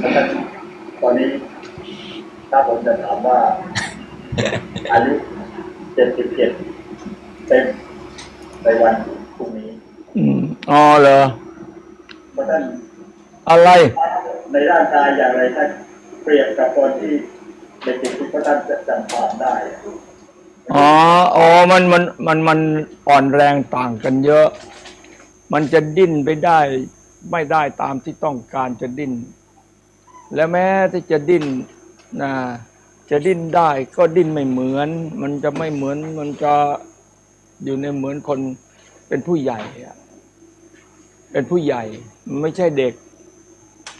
แล้วก็ตอนนี้ถ้าผมจะถามว่า อายุเจ็ดสิบเจ็ดเต็มในวันพรุ่งนี้อืมอ๋อเหรอเพราะท่านอะไร ในร่างกายอย่างไรท่านเปรียบกับคนที่เด็กๆที่พระท่านจะจำความได้อ๋ออ๋อมันมันมันมันอ่อนแรงต่างกันเยอะ มันจะดิ้นไปได้ ไม่ได้ตามที่ต้องการจะดิ้น และแม้ที่จะดิ้นนะจะดิ้นได้ก็ดิ้นไม่เหมือน มันจะไม่เหมือนมันจะอยู่ในเหมือนคนเป็นผู้ใหญ่เป็นผู้ใหญ่ไม่ใช่เด็ก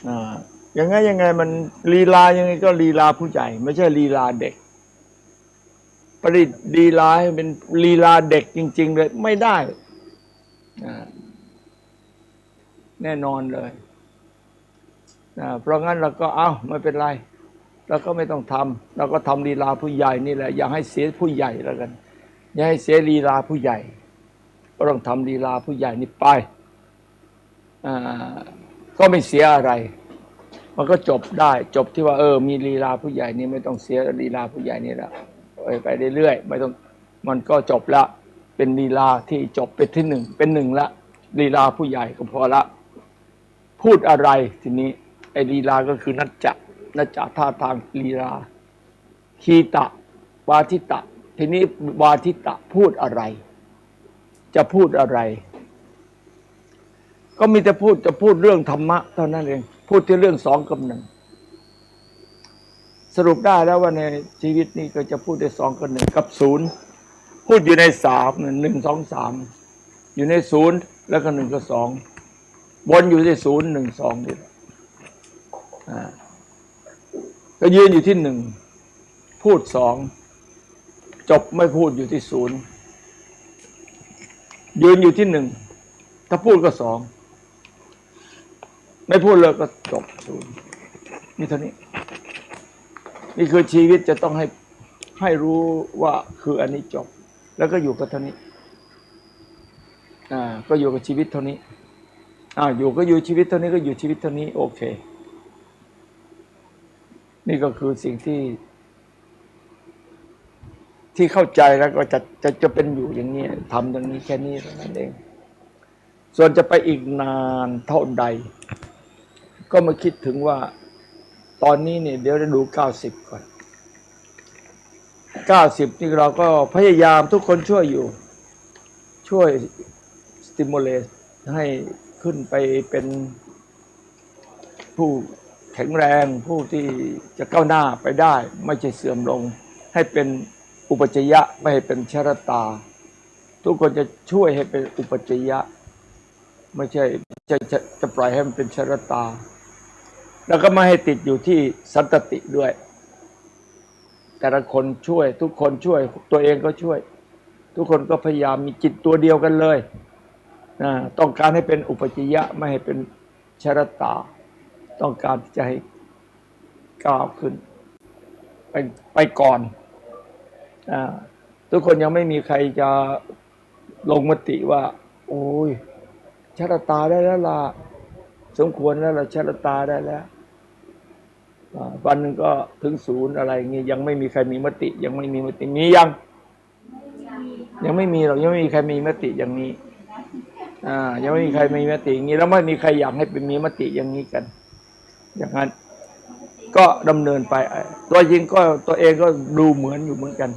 อ่ายังไงยังไงมันลีลายังไงก็ลีลาผู้ใหญ่ ไม่ใช่ลีลาเด็ก ปริตลีลาให้เป็นลีลาเด็กจริง ๆ เลยไม่ได้อ่า แน่นอนเลยนะเพราะงั้นเราก็เอ้าไม่เป็นไรเราก็ไม่ต้องทำเราก็ทำลีลาผู้ใหญ่นี่แหละ อย่าให้เสียผู้ใหญ่แล้วกัน อย่าให้เสียลีลาผู้ใหญ่ ก็ต้องทำลีลาผู้ใหญ่นี่ไปอ่าก็ไม่เสียอะไร มันก็จบได้จบที่ว่าเออ มีลีลาผู้ใหญ่นี่ไม่ต้องเสียลีลาผู้ใหญ่นี่และไปไปเรื่อยๆไม่ต้องมันก็จบละ เป็นลีลาที่จบเป็นที่หนึ่งเป็นหนึ่งละลีลาผู้ใหญ่ก็พอละ พูดอะไรทีนี้ ไอ้ลีลาก็คือนัจจะนัจจะท่าทางลีลาคีตะ วาทิตะ ทีนี้วาทิตะพูดอะไร จะพูดอะไร ก็มีแต่พูดจะพูดเรื่องธรรมะเท่านั้นเอง พูดที่เรื่องสองกับหนึ่งสรุปได้แล้วว่าในชีวิตนี้ก็จะพูดได้สองกับหนึ่งกับศูนย์พูดอยู่ในสามหนึ่งสองสามอยู่ในศูนย์แล้วก็หนึ่งกับสอง วนอยู่ที่ศูนย์หนึ่งสองนี่แหละอ่าก็ยืนอยู่ที่หนึ่งพูดสองจบไม่พูดอยู่ที่ศูนย์ยืนอยู่ที่หนึ่งถ้าพูดก็สองไม่พูดเลยก็จบศูนย์นี่เท่านี้ นี่คือชีวิตจะต้องให้ให้รู้ว่าคืออันนี้จบ แล้วก็อยู่กับเท่านี้ อ่า ก็อยู่กับชีวิตเท่านี้ อ่าอยู่ก็อยู่ชีวิตเท่านี้ก็อยู่ชีวิตเท่านี้ โอเค นี่ก็คือสิ่งที่ ที่เข้าใจแล้วก็จะจะจะเป็นอยู่อย่างนี้ทำอย่างนี้แค่นี้เท่านั้นเอง ส่วนจะไปอีกนานเท่าใด ก็มาคิดถึงว่า ตอนนี้เนี่ยเดี๋ยวจะดูเก้าสิบก่อนเก้าสิบนี่เราก็พยายามทุกคนช่วยอยู่ ช่วยสติมูลเลตให้ ขึ้นไปเป็นผู้แข็งแรงผู้ที่จะก้าวหน้าไปได้ ไม่ใช่เสื่อมลง ให้เป็นอุปจยะไม่ให้เป็นชรตา ทุกคนจะช่วยให้เป็นอุปจจยะ ไม่ใช่จะจะจะปล่อยให้มันเป็นชรตา แล้วก็ไม่ให้ติดอยู่ที่สันตติด้วย แต่ละคนช่วยทุกคนช่วยตัวเองก็ช่วย ทุกคนก็พยายามมีจิตตัวเดียวกันเลย นะต้องการให้เป็นอุปจิยะไม่ให้เป็นชรตา ต้องการที่จะให้ก้าวขึ้น ไปไปก่อนอทุกคนยังไม่มีใครจะลงมติว่า โอ้ยชรตาได้แล้วล่ะสมควรแล้วล่ะชรตาได้แล้ววันหนึ่งก็ถึงศูนย์อะไรเงี้ยยังไม่มีใครมีมติ ยังไม่มีมติมียัง ยังไม่มีหรอกยังไม่มีใครมีมติอย่างนี้ อ่ายังไม่มีใครมีมติอย่างนี้แล้วไม่มีใครอยากให้เป็นมีมติอย่างนี้กัน อย่างนั้น ก็ดำเนินไป ตัวจริงก็ตัวเองก็ดูเหมือนอยู่เหมือนกัน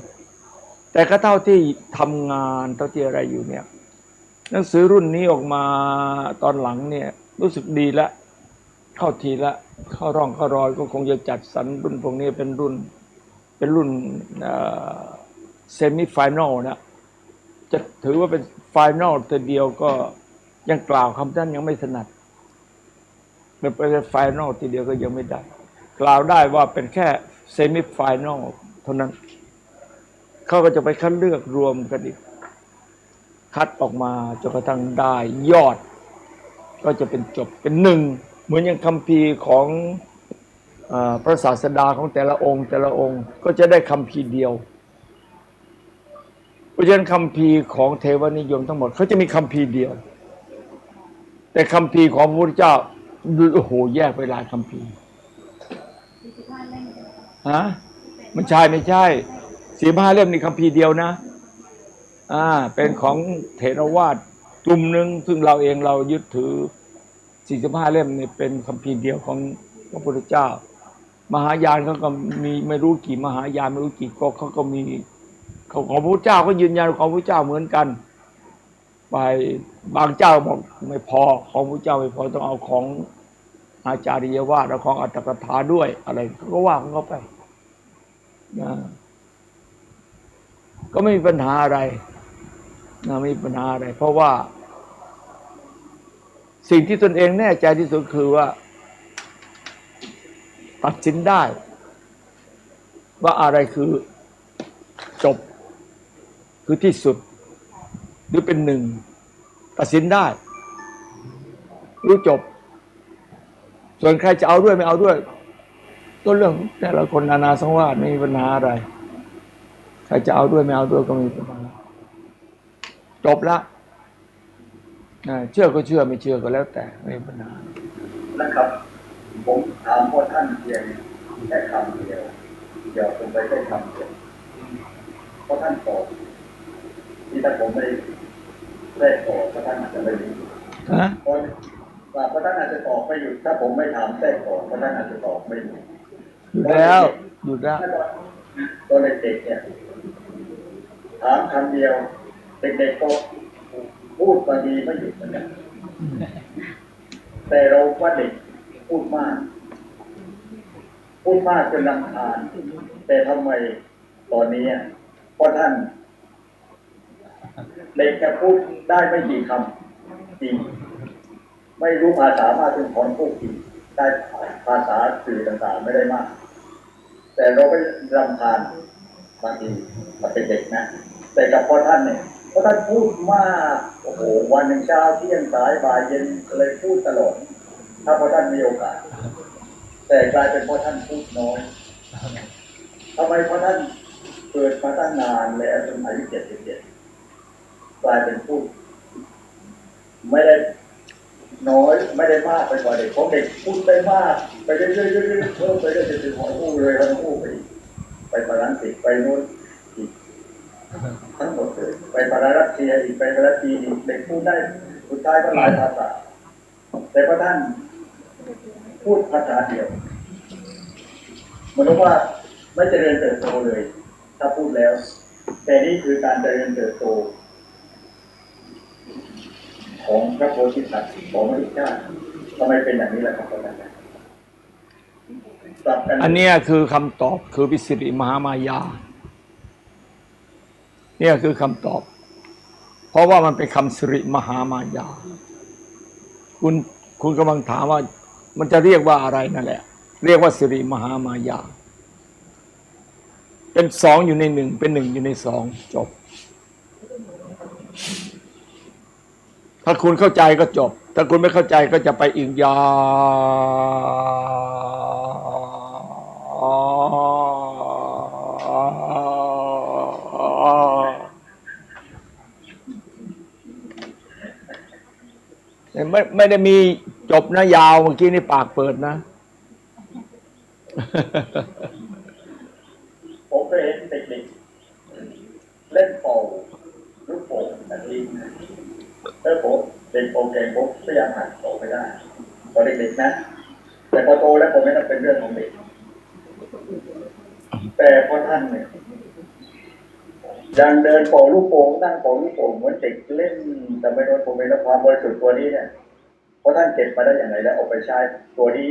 แต่ก็เท่าที่ทำงานเท่าที่อะไรอยู่เนี่ย หนังสือรุ่นนี้ออกมาตอนหลังเนี่ย รู้สึกดีละ เข้าทีละ เข้าร่องเข้ารอยก็คงจะจัดสรรรุ่นพวกนี้เป็นรุ่น เป็นรุ่นเซมิไฟแนลนะจะถือว่าเป็น ไฟแนลแต่เดียวก็ยังกล่าวคำนั้นยังไม่ถนัดเป็นเป็นไฟแนลทีเดียวก็ยังไม่ได้ กล่าวได้ว่าเป็นแค่เซมิไฟแนลเท่านั้นเขาก็จะไปคัดเลือกรวมกันอีก คัดออกมาจนกระทั่งได้ยอด ก็จะเป็นจบเป็นหนึ่ง เหมือนอย่างคำพีของอพระศาสดาของแต่ละองค์ แต่ละองค์ก็จะได้คำพีเดียว ราะฉะนั้นคำพีของเทวนิยมทั้งหมดเขาจะมีคำพีเดียว แต่คำพีของพระพุทธเจ้าโอ้โหแยกไปหลายคัมภีฮะไม่ใช่ไม่ใช่สี่ห้าเล่มนี่คัมภีเดียวนะ อ่า เป็นของเถรวาทกลุ่มหนึ่งซึ่งเราเองเรายึดถือสี่สิบห้าเล่มนี่เป็นคัมภีเดียวของพระพุทธเจ้า มหายานเขาก็มีไม่รู้กี่มหายานไม่รู้กี่ก๊กเขาก็มี ของพระพุทธเจ้าก็ยืนยันของพระพุทธเจ้าเหมือนกันไปบางเจ้าบอกไม่พอของพระเจ้าไม่พอต้องเอาของอาจาริยวาทเอาของอัตถกถาด้วย อะไรเขาก็ว่าของเขาไปนะก็ไม่มีปัญหาอะไรนะไม่มีปัญหาอะไร เพราะว่า สิ่งที่ตนเองแน่ใจที่สุดคือว่า ตัดสินได้ ว่าอะไรคือจบ คือที่สุด หรือเป็นหนึ่งตัดสินได้ รู้จบ ส่วนใครจะเอาด้วยไม่เอาด้วย ก็เรื่องแต่ละคนนานาสังวาสไม่มีปัญหาอะไร ใครจะเอาด้วยไม่เอาด้วยก็ไม่มีปัญหาจบละเชื่อก็เชื่อไม่เชื่อก็แล้วแต่ไม่มีปัญหานะครับ ผมถามพ่อท่านเพียงแค่คำเดียวเดี๋ยวผมไปแค่คำเดียวเพราะท่านตอบ ที่ถ้าผมไม่ได้ตอบพระท่านอาจจะไม่รู้ฮะเพราะว่าพระท่านอาจจะตอบไม่หยุดถ้าผมไม่ถามแทรกตอบพระท่านอาจจะตอบไม่หยุดอยู่แล้วอยู่แล้วตอนเด็กๆเนี่ยถามคำเดียวเด็กๆก็พูดบางทีไม่หยุดเหมือนกันแต่เราว่าเด็กพูดมาก พูดมากจนรำคาญแต่ทำไมตอนนี้อะเพราะท่าน เด็กจะพูดได้ไม่กี่คำจริง ไม่รู้ภาษามากจนถอนพวกจริงได้ภาษาสื่อต่างๆไม่ได้มาก แต่เราก็รำคาญบางทีมันเป็นเด็กนะ แต่กับพ่อท่านเนี่ยพ่อท่านพูดมากโอ้โหวันหนึ่งเช้าเที่ยงสายบ่ายเย็นเลยพูดตลอดถ้าพ่อท่านมีโอกาส แต่กลายเป็นพ่อท่านพูดน้อยทำไมพ่อท่านเกิดมาตั้งนานแล้วจนอายุเจ็ดสิบเจ็ด กลายเป็นพูดไม่ได้น้อยไม่ได้มากไปกว่าเด็กของเด็กพูดได้มาก ไปเรื่อยๆเรื่อยๆเพิ่มไปเรื่อยๆจนหัวอู้เลยทั้งอู้ไปไปฝรั่งเศสไปโน้นอีกทั้งหมดเลยไปฝรั่งรัสเซียอีกไปฝรั่งจีอีกเด็กพูดได้สุดท้ายก็หลายภาษา แต่พระท่านพูดภาษาเดียวมันว่าไม่เจริญเติบโตเลย ถ้าพูดแล้ว แต่นี่คือการเจริญเติบโต ของพระโพธิสัตว์ของมนุษย์ชาทำไมเป็นอย่างนี้ล่ะครับอาจารย์อันนี้คือคำตอบคือวิสิริมหามายา เนี่ยคือคำตอบ เพราะว่ามันเป็นคำสิริมหามายา คุณคุณกำลังถามว่า มันจะเรียกว่าอะไรนั่นแหละ เรียกว่าสิริมหามายา เป็นสองอยู่ในหนึ่งเป็นหนึ่งอยู่ในสองจบ ถ้าคุณเข้าใจก็จบ ถ้าคุณไม่เข้าใจก็จะไปอีกยาวไม่ไม่ได้มีจบนะยาวเมื่อกี้นี่ปากเปิดนะ ผมเคยเห็นเด็กๆเล่นเป่าลูกโป่งแบบนี้แล้วผมเด็กโป่งเก่งผม พยายามหัดโป่งไม่ได้ตอนเด็กๆนะ แต่พอโตแล้วผมไม่ต้องเป็นเรื่องของเด็ก แต่พอท่านเนี่ยยังเดินเป่าลูกโป่งนั่งเป่าลูกโป่งเหมือนเด็กเล่น แต่ไม่โดนผมเป็นความบริสุทธิ์ตัวนี้เนี่ยเพราะท่านเก็บมาได้อย่างไรแล้วเอาไปใช้ตัวนี้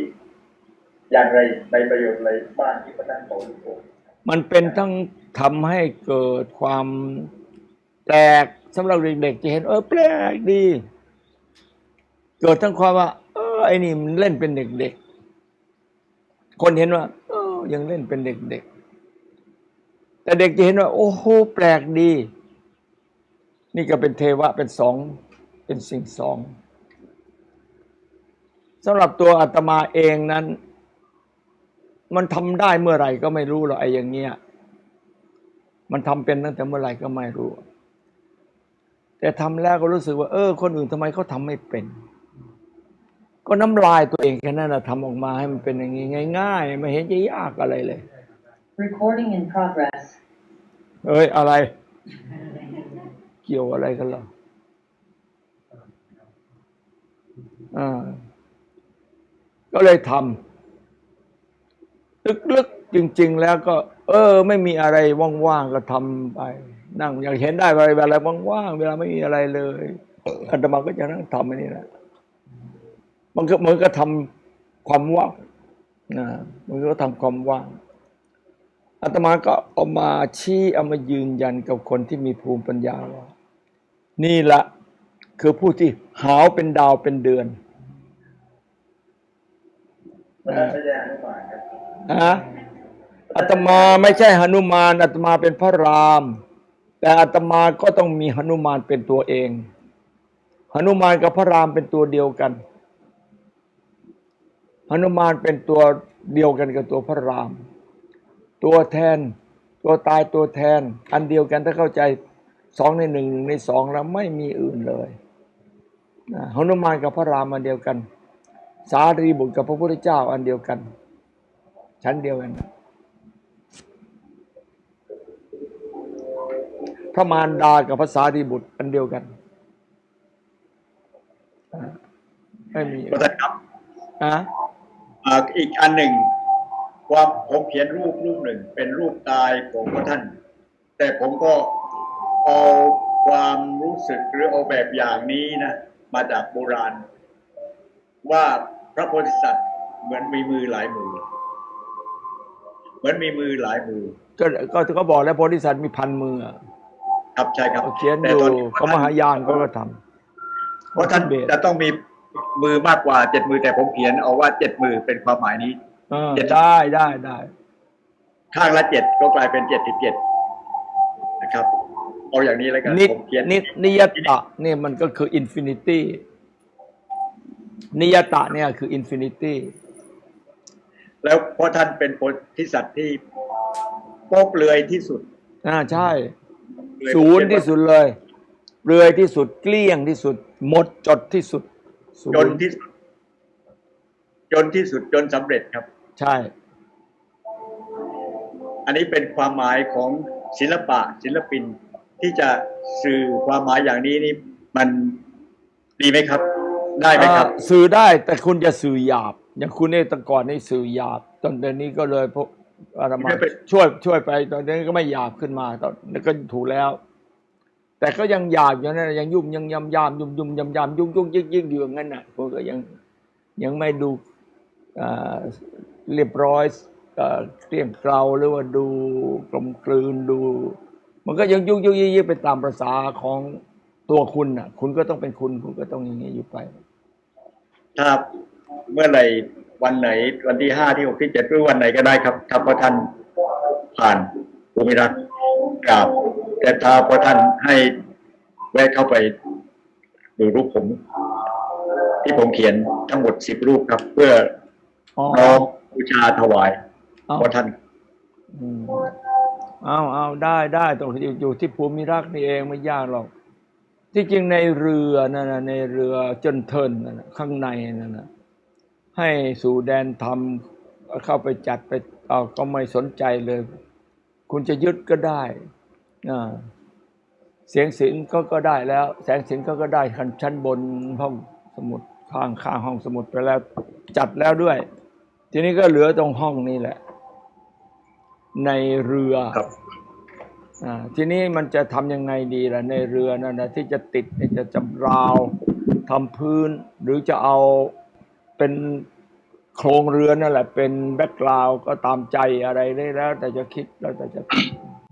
อย่างไรในประโยชน์อะไรบ้างที่พระท่านเป่าลูกโป่งมันเป็นทั้งทำให้เกิดความแปลกสำหรับเด็กๆจะเห็นเออแปลกดี เกิดทั้งความว่า เออไอ้นี่มันเล่นเป็นเด็กๆคนเห็นว่า เออยังเล่นเป็นเด็กๆแต่เด็กจะเห็นว่า โอ้โหแปลกดี นี่ก็เป็นเทวะเป็นสองเป็นสิ่งสองสำหรับตัวอาตมาเองนั้น มันทำได้เมื่อไหร่ก็ไม่รู้หรอกไอ้อย่างเงี้ย มันทำเป็นตั้งแต่เมื่อไหร่ก็ไม่รู้ แต่ทำแล้วก็รู้สึกว่า เออ คนอื่นทำไมเขาทำไม่เป็น ก็ก็น้ำลายตัวเองแค่นั้นนะทำออกมาให้มันเป็นอย่างนี้ง่ายๆไม่เห็นจะยากอะไรเลย Recording in progress. เอ้ยอะไร เกี่ยวอะไรกันล่ะอ่าก็เลยทำลึกๆจริง ๆ แล้วก็ เออ ไม่มีอะไรว่างๆก็ทำไป นั่งอยากเห็นได้อะไรเวลาว่างๆเวลาไม่มีอะไรเลยอาตมาก็จะนั่งทำอันนี้แหละ มันก็มันก็ทำความว่างนะมันก็ทำความว่างอาตมาก็เอามาชี้เอามายืนยันกับคนที่มีภูมิปัญญาว่านี่ละคือผู้ที่หาวเป็นดาวเป็นเดือนมันนั้นไม่ใช่อนุมานครับนะอาตมาไม่ใช่หนุมานอาตมาเป็นพระราม แต่อาตมาก็ต้องมีหนุมานเป็นตัวเองหนุมานกับพระรามเป็นตัวเดียวกันห นุมานเป็นตัวเดียวกันกับตัวพระราม ตัวแทนตัวตายตัวแทน อันเดียวกันถ้าเข้าใจสองในหนึ่งหนึ่งในสองแล้วไม่มีอื่นเลยนะหนุมานกับพระรามอันเดียวกัน สารีบุตรกับพระพุทธเจ้าอันเดียวกัน ชั้นเดียวกันนะพระมารดากับพระสารีบุตรอันเดียวกันอ่าไม่มีพระท่านครับอะ อ่าอีกอันหนึ่งความผมเขียนรูปรูปหนึ่ง เป็นรูปตายของพระท่าน แต่ผมก็เอาความรู้สึกหรือเอาแบบอย่างนี้นะมาจากโบราณ ว่าพระโพธิสัตว์เหมือนมีมือหลายมือ เหมือนมีมือหลายมือ ก็ก็ก็บอกแล้วโพธิสัตว์มีพันมืออะครับใช่ครับเขียนแต่อยู่ตอนนี้เขามหายานเขาก็ทำเพราะท่านเบสจะต้องมี มือมากกว่าเจ็ดมือแต่ผมเขียนเอาว่าเจ็ดมือเป็นความหมายนี้เออเจ็ดได้ได้ได้ ข้างละเจ็ดก็กลายเป็นเจ็ดสิบเจ็ดนะครับ เอาอย่างนี้แล้วกันนิผมเขียนนินิยตะเนี่ยมันก็คืออินฟินิตี้นิยตะเนี่ยคืออินฟินิตี้แล้วเพราะท่านเป็นโพธิสัตว์ที่โป๊กเปลือยที่สุด อ่าใช่เปลือยศูนย์ที่สุดเลยเปลือยที่สุดเกลี้ยงที่สุด หมดจดที่สุดศู จนย์ที่สุด จนที่สุดจนสำเร็จครับ ใช่ อันนี้เป็นความหมายของศิลปะศิลปินที่จะสื่อความหมายอย่างนี้นี่มันดีไหมครับ ได้ไหมครับอ่าสื่อได้แต่คุณจะสื่อหยาบ อย่างคุณเนี่ยแตะก่อนนี่สื่อหยาบตอนเดี๋ยวนี้ก็เลยพวกอาตมาไม่เป็นช่วยช่วยไปตอนนี้ก็ไม่หยาบขึ้นมาตอนนี้ก็ถูกแล้ว แต่ก็ยังหยาบอยู่นั่นนะยังยุ่มยังยำยามยุ่มยุ่มยำยำยุ่งยุ่งยิ่งยิ่งอยู่อย่างนั้นน่ะผมก็ยังยังไม่ดูเรียบร้อยเอ่อเกลี้ยงเกลาหรือว่าดูกลมกลืนดู มันก็ยังยุ่งยุ่งยิ่งยิ่งไปตามประษาของตัวคุณน่ะ คุณก็ต้องเป็นคุณ คุณก็ต้องอย่างนี้อยู่ไปถ้าเมื่อไหร่วันไหนวันที่ห้าที่หกที่เจ็ดหรือวันไหนก็ได้ครับถ้าพระท่านผ่านภูมิรัตน์กราบ แต่ถ้าพระท่านให้แวะเข้าไปดูรูปผม ที่ผมเขียนทั้งหมดสิบรูปครับ เพื่ออ๋อน้อมบูชาถวายเอาพระท่านอืมเอาเอาได้ได้ตรงอยู่อยู่ที่ภูมิรักษ์นี่เองไม่ยากหรอก ที่จริงในเรือนั่นนะในเรือจนเทินนั่นน่ะข้างในนั่นนะให้สู่แดนธรรมเข้าไปจัดไปเอาก็ไม่สนใจเลย คุณจะยึดก็ได้อ่า เสียงสินก็ก็ได้แล้ว แสงสินก็ก็ได้ขั้นชั้นบนห้องสมุดข้างข้างห้องสมุดไปแล้วจัดแล้วด้วย ทีนี้ก็เหลือตรงห้องนี่แหละ ในเรือครับอ่าทีนี้มันจะทำยังไงดีล่ะ ในเรือนั่นนะที่จะติดเนี่ยจะจำราวทำพื้น หรือจะเอาเป็นโครงเรือนั่นแหละ เป็นแบ็กกราวก็ตามใจอะไรได้แล้ว แต่จะคิดแล้วแต่จะ